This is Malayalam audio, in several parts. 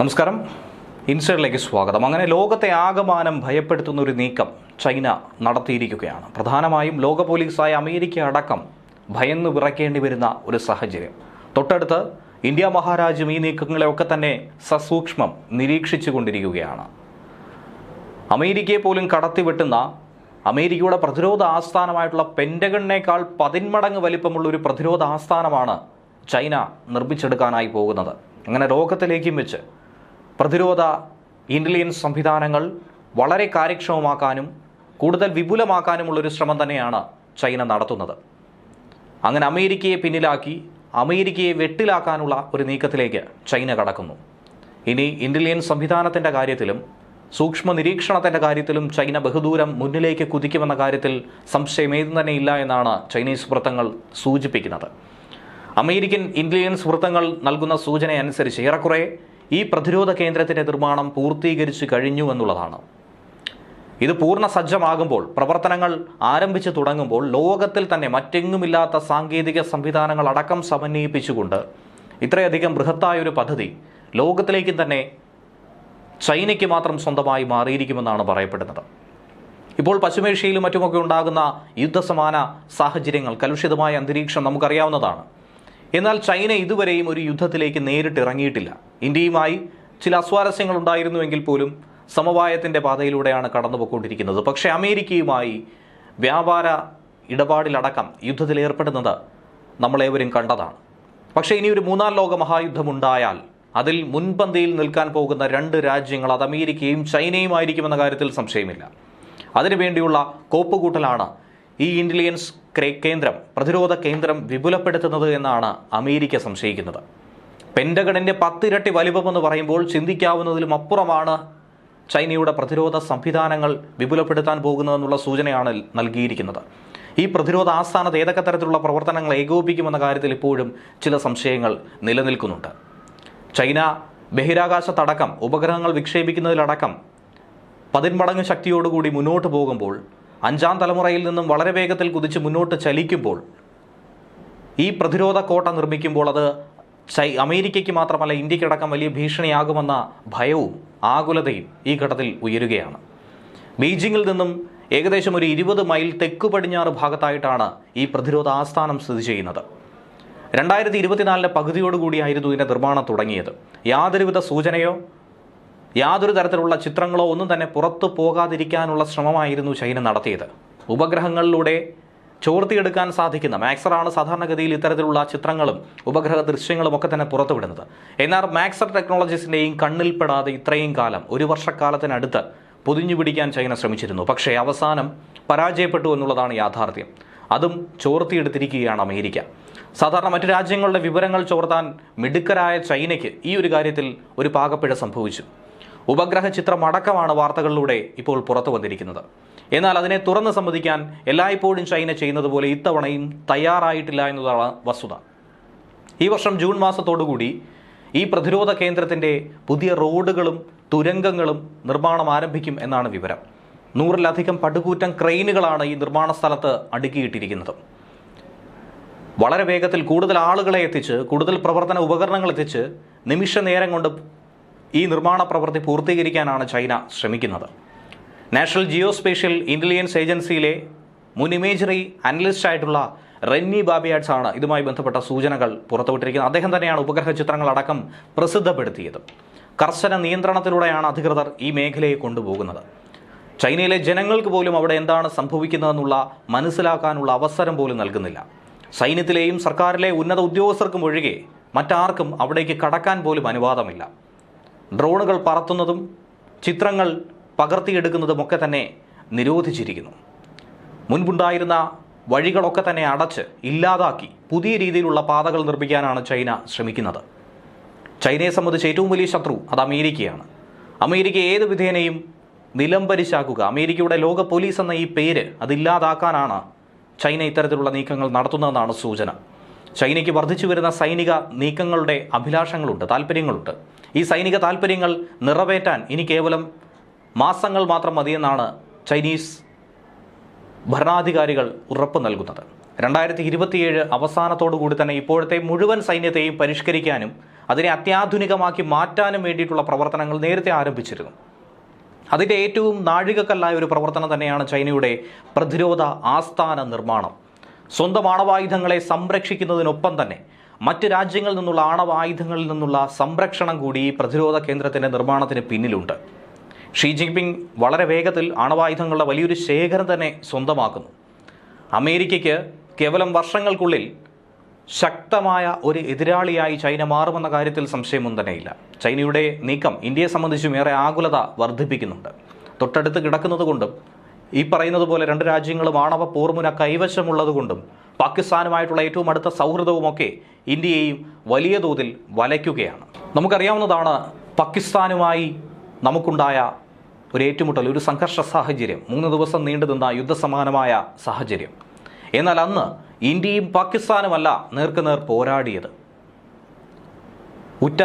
നമസ്കാരം. ഇൻസൈഡിലേക്ക് സ്വാഗതം. അങ്ങനെ ലോകത്തെ ആകമാനം ഭയപ്പെടുത്തുന്ന ഒരു നീക്കം ചൈന നടത്തിയിരിക്കുകയാണ്. പ്രധാനമായും ലോക പോലീസായ അമേരിക്ക അടക്കം ഭയന്ന് വിറയ്ക്കേണ്ടി വരുന്ന ഒരു സാഹചര്യം. തൊട്ടടുത്ത് ഇന്ത്യ മഹാരാജ്യം ഈ നീക്കങ്ങളെയൊക്കെ തന്നെ സസൂക്ഷ്മം നിരീക്ഷിച്ചു കൊണ്ടിരിക്കുകയാണ് അമേരിക്കയെ പോലും കടത്തിവെട്ടുന്ന അമേരിക്കയുടെ പ്രതിരോധ ആസ്ഥാനമായിട്ടുള്ള പെന്റഗണിനേക്കാൾ പതിന്മടങ്ങ് വലിപ്പമുള്ള ഒരു പ്രതിരോധ ആസ്ഥാനമാണ് ചൈന നിർമ്മിച്ചെടുക്കാനായി പോകുന്നത്. അങ്ങനെ ലോകത്തിലേക്കും വെച്ച് പ്രതിരോധ ഇന്റലിജൻസ് സംവിധാനങ്ങൾ വളരെ കാര്യക്ഷമമാക്കാനും കൂടുതൽ വിപുലമാക്കാനുമുള്ളൊരു ശ്രമം തന്നെയാണ് ചൈന നടത്തുന്നത്. അങ്ങനെ അമേരിക്കയെ പിന്നിലാക്കി അമേരിക്കയെ വെട്ടിലാക്കാനുള്ള ഒരു നീക്കത്തിലേക്ക് ചൈന കടക്കുന്നു. ഇനി ഇന്റലിജൻസ് സംവിധാനത്തിന്റെ കാര്യത്തിലും സൂക്ഷ്മ നിരീക്ഷണത്തിന്റെ കാര്യത്തിലും ചൈന ബഹുദൂരം മുന്നിലേക്ക് കുതിക്കുമെന്ന കാര്യത്തിൽ സംശയമേതും തന്നെ ഇല്ല എന്നാണ് ചൈനീസ് വൃത്തങ്ങൾ സൂചിപ്പിക്കുന്നത്. അമേരിക്കൻ ഇന്റലിജൻസ് വൃത്തങ്ങൾ നൽകുന്ന സൂചനയനുസരിച്ച് ഏറെക്കുറെ ഈ പ്രതിരോധ കേന്ദ്രത്തിന്റെ നിർമ്മാണം പൂർത്തീകരിച്ചു കഴിഞ്ഞു എന്നുള്ളതാണ്. ഇത് പൂർണ സജ്ജമാകുമ്പോൾ പ്രവർത്തനങ്ങൾ ആരംഭിച്ചു തുടങ്ങുമ്പോൾ ലോകത്തിൽ തന്നെ മറ്റെങ്ങുമില്ലാത്ത സാങ്കേതിക സംവിധാനങ്ങൾ അടക്കം സമന്വയിപ്പിച്ചുകൊണ്ട് ഇത്രയധികം ബൃഹത്തായ ഒരു പദ്ധതി ലോകത്തിലേക്കും തന്നെ ചൈനയ്ക്ക് മാത്രം സ്വന്തമായി മാറിയിരിക്കുമെന്നാണ് പറയപ്പെടുന്നത്. ഇപ്പോൾ പശ്ചിമേഷ്യയിലും മറ്റുമൊക്കെ ഉണ്ടാകുന്ന യുദ്ധസമാന സാഹചര്യങ്ങൾ കലുഷിതമായ അന്തരീക്ഷം നമുക്കറിയാവുന്നതാണ്. എന്നാൽ ചൈന ഇതുവരെയും ഒരു യുദ്ധത്തിലേക്ക് നേരിട്ട് ഇറങ്ങിയിട്ടില്ല. ഇന്ത്യയുമായി ചില അസ്വാരസ്യങ്ങൾ ഉണ്ടായിരുന്നുവെങ്കിൽ പോലും സമവായത്തിന്റെ പാതയിലൂടെയാണ് കടന്നുപോയിക്കൊണ്ടിരിക്കുന്നത്. പക്ഷേ അമേരിക്കയുമായി വ്യാപാര ഇടപാടിലടക്കം യുദ്ധത്തിൽ ഏർപ്പെടുന്നത് നമ്മളേവരും കണ്ടതാണ്. പക്ഷേ ഇനി ഒരു മൂന്നാം ലോക മഹായുദ്ധം ഉണ്ടായാൽ അതിൽ മുൻപന്തിയിൽ നിൽക്കാൻ പോകുന്ന രണ്ട് രാജ്യങ്ങൾ അത് അമേരിക്കയും ചൈനയുമായിരിക്കുമെന്ന കാര്യത്തിൽ സംശയമില്ല. അതിനുവേണ്ടിയുള്ള കോപ്പുകൂട്ടലാണ് ഈ ഇന്റലിജൻസ് കേന്ദ്രം പ്രതിരോധ കേന്ദ്രം വിപുലപ്പെടുത്തുന്നത് എന്നാണ് അമേരിക്ക സംശയിക്കുന്നത്. പെൻഡഗണിന്റെ പത്തിരട്ടി വലിപ്പമെന്ന് പറയുമ്പോൾ ചിന്തിക്കാവുന്നതിലും അപ്പുറമാണ് ചൈനയുടെ പ്രതിരോധ സംവിധാനങ്ങൾ വിപുലപ്പെടുത്താൻ പോകുന്നതെന്നുള്ള സൂചനയാണ് നൽകിയിരിക്കുന്നത്. ഈ പ്രതിരോധ ആസ്ഥാനത്ത് ഏതൊക്കെ തരത്തിലുള്ള പ്രവർത്തനങ്ങൾ ഏകോപിക്കുമെന്ന കാര്യത്തിൽ ഇപ്പോഴും ചില സംശയങ്ങൾ നിലനിൽക്കുന്നുണ്ട്. ചൈന ബഹിരാകാശത്തടക്കം ഉപഗ്രഹങ്ങൾ വിക്ഷേപിക്കുന്നതിലടക്കം പതിന്മടങ്ങ് ശക്തിയോടുകൂടി മുന്നോട്ട് പോകുമ്പോൾ അഞ്ചാം തലമുറയിൽ നിന്നും വളരെ വേഗത്തിൽ കുതിച്ച് മുന്നോട്ട് ചലിക്കുമ്പോൾ ഈ പ്രതിരോധ കോട്ട നിർമ്മിക്കുമ്പോൾ അത് ചൈ അമേരിക്കയ്ക്ക് മാത്രമല്ല ഇന്ത്യക്കടക്കം വലിയ ഭീഷണിയാകുമെന്ന ഭയവും ആകുലതയും ഈ ഘട്ടത്തിൽ ഉയരുകയാണ്. ബീജിംഗിൽ നിന്നും ഏകദേശം ഒരു ഇരുപത് മൈൽ തെക്കു പടിഞ്ഞാറ് ഭാഗത്തായിട്ടാണ് ഈ പ്രതിരോധ ആസ്ഥാനം സ്ഥിതി ചെയ്യുന്നത്. രണ്ടായിരത്തി ഇരുപത്തിനാലിന്റെ പകുതിയോടുകൂടിയായിരുന്നു ഇതിന്റെ നിർമ്മാണം തുടങ്ങിയത്. യാതൊരുവിധ സൂചനയോ യാതൊരു തരത്തിലുള്ള ചിത്രങ്ങളോ ഒന്നും തന്നെ പുറത്തു പോകാതിരിക്കാനുള്ള ശ്രമമായിരുന്നു ചൈന നടത്തിയത്. ഉപഗ്രഹങ്ങളിലൂടെ ചോർത്തിയെടുക്കാൻ സാധിക്കുന്ന മാക്സറാണ് സാധാരണഗതിയിൽ ഇത്തരത്തിലുള്ള ചിത്രങ്ങളും ഉപഗ്രഹ ദൃശ്യങ്ങളും ഒക്കെ തന്നെ പുറത്തുവിടുന്നത്. എന്നാൽ മാക്സർ ടെക്നോളജീസിന്റെയും കണ്ണിൽപ്പെടാതെ ഇത്രയും കാലം ഒരു വർഷക്കാലത്തിനടുത്ത് പൊതിഞ്ഞു പിടിക്കാൻ ചൈന ശ്രമിച്ചിരുന്നു. പക്ഷേ അവസാനം പരാജയപ്പെട്ടു എന്നുള്ളതാണ് യാഥാർത്ഥ്യം. അതും ചോർത്തിയെടുത്തിരിക്കുകയാണ് അമേരിക്ക. സാധാരണ മറ്റു രാജ്യങ്ങളുടെ വിവരങ്ങൾ ചോർത്താൻ മിടുക്കരായ ചൈനയ്ക്ക് ഈ ഒരു കാര്യത്തിൽ ഒരു പാകപ്പിഴ സംഭവിച്ചു. ഉപഗ്രഹ ചിത്രം അടക്കമാണ് വാർത്തകളിലൂടെ ഇപ്പോൾ പുറത്തു വന്നിരിക്കുന്നത് എന്നാൽ അതിനെ തുറന്ന് സമ്മതിക്കാൻ എല്ലായ്പ്പോഴും ചൈന ചെയ്യുന്നത് പോലെ ഇത്തവണയും തയ്യാറായിട്ടില്ല എന്നതാണ് വസ്തുത. ഈ വർഷം ജൂൺ മാസത്തോടുകൂടി ഈ പ്രതിരോധ കേന്ദ്രത്തിന്റെ പുതിയ റോഡുകളും തുരങ്കങ്ങളും നിർമ്മാണം ആരംഭിക്കും എന്നാണ് വിവരം. നൂറിലധികം പടുകൂറ്റം ക്രെയിനുകളാണ് ഈ നിർമ്മാണ സ്ഥലത്ത് അടുക്കിയിട്ടിരിക്കുന്നത്. വളരെ വേഗത്തിൽ കൂടുതൽ ആളുകളെ എത്തിച്ച് കൂടുതൽ പ്രവർത്തന ഉപകരണങ്ങൾ എത്തിച്ച് നിമിഷ നേരം കൊണ്ട് ഈ നിർമ്മാണ പ്രവൃത്തി പൂർത്തീകരിക്കാനാണ് ചൈന ശ്രമിക്കുന്നത്. നാഷണൽ ജിയോസ്പേഷ്യൽ ഇന്റലിജൻസ് ഏജൻസിയിലെ മുൻ ഇമേജറി അനലിസ്റ്റ് ആയിട്ടുള്ള റെന്നി ബാബിയാഡ്സ് ആണ് ഇതുമായി ബന്ധപ്പെട്ട സൂചനകൾ പുറത്തുവിട്ടിരിക്കുന്നത്. അദ്ദേഹം തന്നെയാണ് ഉപഗ്രഹ ചിത്രങ്ങളടക്കം പ്രസിദ്ധപ്പെടുത്തിയത്. കർശന നിയന്ത്രണത്തിലൂടെയാണ് അധികൃതർ ഈ മേഖലയെ കൊണ്ടുപോകുന്നത്. ചൈനയിലെ ജനങ്ങൾക്ക് പോലും അവിടെ എന്താണ് സംഭവിക്കുന്നതെന്നുള്ള മനസ്സിലാക്കാനുള്ള അവസരം പോലും നൽകുന്നില്ല. സൈന്യത്തിലെയും സർക്കാരിലെ ഉന്നത ഉദ്യോഗസ്ഥർക്കും ഒഴികെ മറ്റാർക്കും അവിടേക്ക് കടക്കാൻ പോലും അനുവാദമില്ല. ഡ്രോണുകൾ പറത്തുന്നതും ചിത്രങ്ങൾ പകർത്തിയെടുക്കുന്നതുമൊക്കെ തന്നെ നിരോധിച്ചിരിക്കുന്നു. മുൻപുണ്ടായിരുന്ന വഴികളൊക്കെ തന്നെ അടച്ച് ഇല്ലാതാക്കി പുതിയ രീതിയിലുള്ള പാതകൾ നിർമ്മിക്കാനാണ് ചൈന ശ്രമിക്കുന്നത്. ചൈനയെ സംബന്ധിച്ച് ഏറ്റവും വലിയ ശത്രു അത് അമേരിക്കയാണ്. അമേരിക്ക ഏത് വിധേനയും നിലംപരിശാക്കുക അമേരിക്കയുടെ ലോക പോലീസ് എന്ന ഈ പേര് അതില്ലാതാക്കാനാണ് ചൈന ഇത്തരത്തിലുള്ള നീക്കങ്ങൾ നടത്തുന്നതെന്നാണ് സൂചന. ചൈനയ്ക്ക് വർദ്ധിച്ചു വരുന്ന സൈനിക നീക്കങ്ങളുടെ അഭിലാഷങ്ങളുണ്ട് താല്പര്യങ്ങളുണ്ട് ഈ സൈനിക താല്പര്യങ്ങൾ നിറവേറ്റാൻ ഇനി കേവലം മാസങ്ങൾ മാത്രം മതിയെന്നാണ് ചൈനീസ് ഭരണാധികാരികൾ ഉറപ്പ് നൽകുന്നത്. രണ്ടായിരത്തി ഇരുപത്തിയേഴ് അവസാനത്തോടു കൂടി തന്നെ ഇപ്പോഴത്തെ മുഴുവൻ സൈന്യത്തെയും പരിഷ്കരിക്കാനും അതിനെ അത്യാധുനികമാക്കി മാറ്റാനും വേണ്ടിയിട്ടുള്ള പ്രവർത്തനങ്ങൾ നേരത്തെ ആരംഭിച്ചിരുന്നു. അതിന്റെ ഏറ്റവും നാഴികക്കല്ലായ ഒരു പ്രവർത്തനം തന്നെയാണ് ചൈനയുടെ പ്രതിരോധ ആസ്ഥാന നിർമ്മാണം. സ്വന്തം ആണവായുധങ്ങളെ സംരക്ഷിക്കുന്നതിനൊപ്പം തന്നെ മറ്റ് രാജ്യങ്ങളിൽ നിന്നുള്ള ആണവായുധങ്ങളിൽ നിന്നുള്ള സംരക്ഷണം കൂടി പ്രതിരോധ കേന്ദ്രത്തിന്റെ നിർമ്മാണത്തിന് പിന്നിലുണ്ട്. ഷീ ജിൻപിങ് വളരെ വേഗത്തിൽ ആണവായുധങ്ങളുടെ വലിയൊരു ശേഖരം തന്നെ സ്വന്തമാക്കുന്നു. അമേരിക്കയ്ക്ക് കേവലം വർഷങ്ങൾക്കുള്ളിൽ ശക്തമായ ഒരു എതിരാളിയായി ചൈന മാറുമെന്ന കാര്യത്തിൽ സംശയമൊന്നും തന്നെയില്ല. ചൈനയുടെ നീക്കം ഇന്ത്യയെ സംബന്ധിച്ചും ഏറെ ആകുലത വർദ്ധിപ്പിക്കുന്നുണ്ട്. തൊട്ടടുത്ത് കിടക്കുന്നത് കൊണ്ടും ഈ പറയുന്നത് പോലെ രണ്ട് രാജ്യങ്ങളും ആണവ പോർമുന കൈവശമുള്ളതുകൊണ്ടും പാകിസ്ഥാനുമായിട്ടുള്ള ഏറ്റവും അടുത്ത സൗഹൃദവുമൊക്കെ ഇന്ത്യയെയും വലിയ തോതിൽ വലയ്ക്കുകയാണ്. നമുക്കറിയാവുന്നതാണ് പാകിസ്ഥാനുമായി നമുക്കുണ്ടായ ഒരു ഏറ്റുമുട്ടൽ ഒരു സംഘർഷ സാഹചര്യം മൂന്ന് ദിവസം നീണ്ടു നിന്ന യുദ്ധസമാനമായ സാഹചര്യം. എന്നാൽ അന്ന് ഇന്ത്യയും പാകിസ്ഥാനുമല്ല നേർക്കുനേർ പോരാടിയത്. ഉറ്റ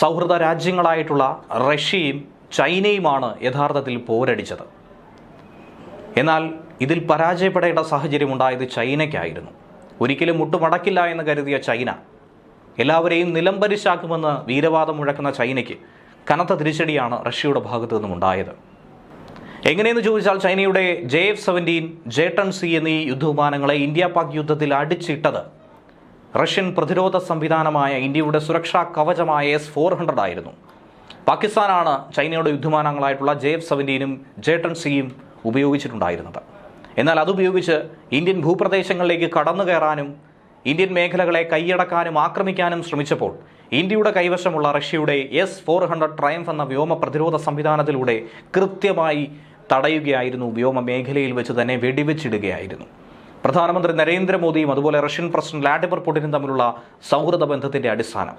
സൗഹൃദ രാജ്യങ്ങളായിട്ടുള്ള റഷ്യയും ചൈനയുമാണ് യഥാർത്ഥത്തിൽ പോരടിച്ചത്. എന്നാൽ ഇതിൽ പരാജയപ്പെടേണ്ട സാഹചര്യം ഉണ്ടായത് ചൈനയ്ക്കായിരുന്നു. ഒരിക്കലും മുട്ടുമടക്കില്ല എന്ന് കരുതിയ ചൈന. എല്ലാവരെയും നിലംപരിശാക്കുമെന്ന് വീരവാദം മുഴക്കുന്ന ചൈനയ്ക്ക് കനത്ത തിരിച്ചടിയാണ് റഷ്യയുടെ ഭാഗത്തു നിന്നും ഉണ്ടായത്. എങ്ങനെയെന്ന് ചോദിച്ചാൽ ചൈനയുടെ J F seventeen J ten C എന്നീ യുദ്ധവിമാനങ്ങളെ ഇന്ത്യ പാക് യുദ്ധത്തിൽ അടിച്ചിട്ടത് റഷ്യൻ പ്രതിരോധ സംവിധാനമായ ഇന്ത്യയുടെ സുരക്ഷാ കവചമായ എസ് ഫോർ ഹൺഡ്രഡ് ആയിരുന്നു. പാകിസ്ഥാനാണ് ചൈനയുടെ യുദ്ധവിമാനങ്ങളായിട്ടുള്ള ജെ എഫ് സെവന്റീനും ജെ ടെൻ സിയും ഉപയോഗിച്ചിട്ടുണ്ടായിരുന്നത്. എന്നാൽ അതുപയോഗിച്ച് ഇന്ത്യൻ ഭൂപ്രദേശങ്ങളിലേക്ക് കടന്നു കയറാനും ഇന്ത്യൻ മേഖലകളെ കൈയടക്കാനും ആക്രമിക്കാനും ശ്രമിച്ചപ്പോൾ ഇന്ത്യയുടെ കൈവശമുള്ള റഷ്യയുടെ എസ് ഫോർ ഹൺഡ്രഡ് ട്രയംഫ് എന്ന വ്യോമ പ്രതിരോധ സംവിധാനത്തിലൂടെ കൃത്യമായി തടയുകയായിരുന്നു വ്യോമ മേഖലയിൽ വെച്ച് തന്നെ വെടിവെച്ചിടുകയായിരുന്നു. പ്രധാനമന്ത്രി നരേന്ദ്രമോദിയും അതുപോലെ റഷ്യൻ പ്രസിഡന്റ് വ്ലാഡിമിർ പുടിനും തമ്മിലുള്ള സൗഹൃദ ബന്ധത്തിന്റെ അടിസ്ഥാനം.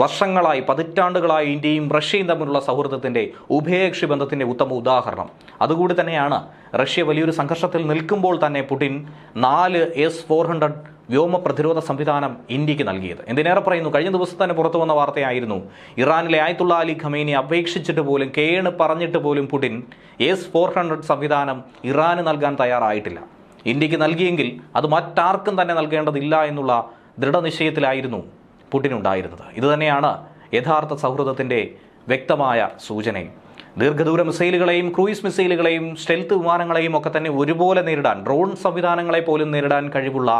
വർഷങ്ങളായി പതിറ്റാണ്ടുകളായി ഇന്ത്യയും റഷ്യയും തമ്മിലുള്ള സൗഹൃദത്തിന്റെ ഉഭയകക്ഷി ബന്ധത്തിന്റെ ഉത്തമ ഉദാഹരണം. അതുകൂടി തന്നെയാണ് റഷ്യ വലിയൊരു സംഘർഷത്തിൽ നിൽക്കുമ്പോൾ തന്നെ പുടിൻ നാല് എസ് ഫോർ ഹൺഡ്രഡ് വ്യോമ പ്രതിരോധ സംവിധാനം ഇന്ത്യയ്ക്ക് നൽകിയത്. എന്തിനേറെ പറയുന്നു? കഴിഞ്ഞ ദിവസം തന്നെ പുറത്തു വന്ന വാർത്തയായിരുന്നു. ഇറാനിലെ ആയത്തുള്ള അലി ഖമേനി അപേക്ഷിച്ചിട്ട് പോലും കേണ് പറഞ്ഞിട്ട് പോലും പുടിൻ എസ് ഫോർ ഹൺഡ്രഡ് സംവിധാനം ഇറാന് നൽകാൻ തയ്യാറായിട്ടില്ല. ഇന്ത്യയ്ക്ക് നൽകിയെങ്കിൽ അത് മറ്റാർക്കും തന്നെ നൽകേണ്ടതില്ല എന്നുള്ള ദൃഢനിശ്ചയത്തിലായിരുന്നു പുടിൻ ഉണ്ടായിരുന്നത്. ഇതുതന്നെയാണ് യഥാർത്ഥ സൗഹൃദത്തിന്റെ വ്യക്തമായ സൂചനയും. ദീർഘദൂര മിസൈലുകളെയും ക്രൂയിസ് മിസൈലുകളെയും സ്റ്റെൽത്ത് വിമാനങ്ങളെയും ഒക്കെ തന്നെ ഒരുപോലെ നേരിടാൻ ഡ്രോൺ സംവിധാനങ്ങളെ പോലും നേരിടാൻ കഴിവുള്ള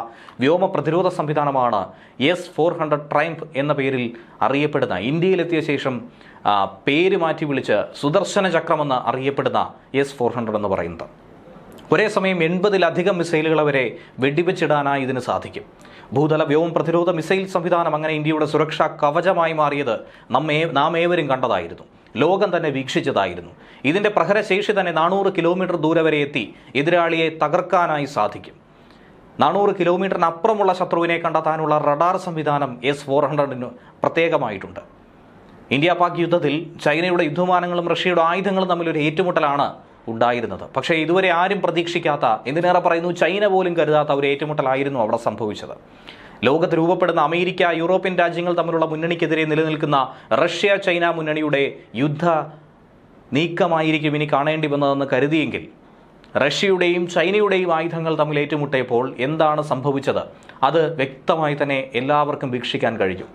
വ്യോമ പ്രതിരോധ സംവിധാനമാണ് എസ് ഫോർ ഹൺഡ്രഡ് ട്രൈംഫ് എന്ന പേരിൽ അറിയപ്പെടുന്ന ഇന്ത്യയിലെത്തിയ ശേഷം പേര് മാറ്റി വിളിച്ച് സുദർശന ചക്രമെന്ന് അറിയപ്പെടുന്ന എസ് ഫോർ ഹൺഡ്രഡ് എന്ന് പറയുന്നത്. ഒരേ സമയം എൺപതിലധികം മിസൈലുകളെ വരെ വെടിവെച്ചിടാനായി ഇതിന് സാധിക്കും. ഭൂതല വ്യോമ പ്രതിരോധ മിസൈൽ സംവിധാനം അങ്ങനെ ഇന്ത്യയുടെ സുരക്ഷാ കവചമായി മാറിയത് നമ്മേ നാം ഏവരും കണ്ടതായിരുന്നു. ലോകം തന്നെ വീക്ഷിച്ചതായിരുന്നു. ഇതിന്റെ പ്രഹരശേഷി തന്നെ നാനൂറ് കിലോമീറ്റർ ദൂരെ വരെ എത്തി എതിരാളിയെ തകർക്കാനായി സാധിക്കും. നാനൂറ് കിലോമീറ്ററിനപ്പുറമുള്ള ശത്രുവിനെ കണ്ടെത്താനുള്ള റഡാർ സംവിധാനം എസ് ഫോർ ഹൺഡ്രഡിന് പ്രത്യേകമായിട്ടുണ്ട്. ഇന്ത്യ പാക് യുദ്ധത്തിൽ ചൈനയുടെ യുദ്ധമാനങ്ങളും റഷ്യയുടെ ആയുധങ്ങളും തമ്മിലൊരു ഏറ്റുമുട്ടലാണ് ഉണ്ടായിരുന്നത്. പക്ഷേ ഇതുവരെ ആരും പ്രതീക്ഷിക്കാത്ത എന്തിനേറെ പറയുന്നു ചൈന പോലും കരുതാത്ത ഒരു ഏറ്റുമുട്ടലായിരുന്നു അവിടെ സംഭവിച്ചത്. ലോകത്ത് രൂപപ്പെടുന്ന അമേരിക്ക യൂറോപ്യൻ രാജ്യങ്ങൾ തമ്മിലുള്ള മുന്നണിക്കെതിരെ നിലനിൽക്കുന്ന റഷ്യ ചൈന മുന്നണിയുടെ യുദ്ധ നീക്കമായിരിക്കും ഇനി കാണേണ്ടി വന്നതെന്ന് കരുതിയെങ്കിൽ റഷ്യയുടെയും ചൈനയുടെയും ആയുധങ്ങൾ തമ്മിൽ ഏറ്റുമുട്ടിയപ്പോൾ എന്താണ് സംഭവിച്ചത്? അത് വ്യക്തമായി തന്നെ എല്ലാവർക്കും വീക്ഷിക്കാൻ കഴിഞ്ഞു.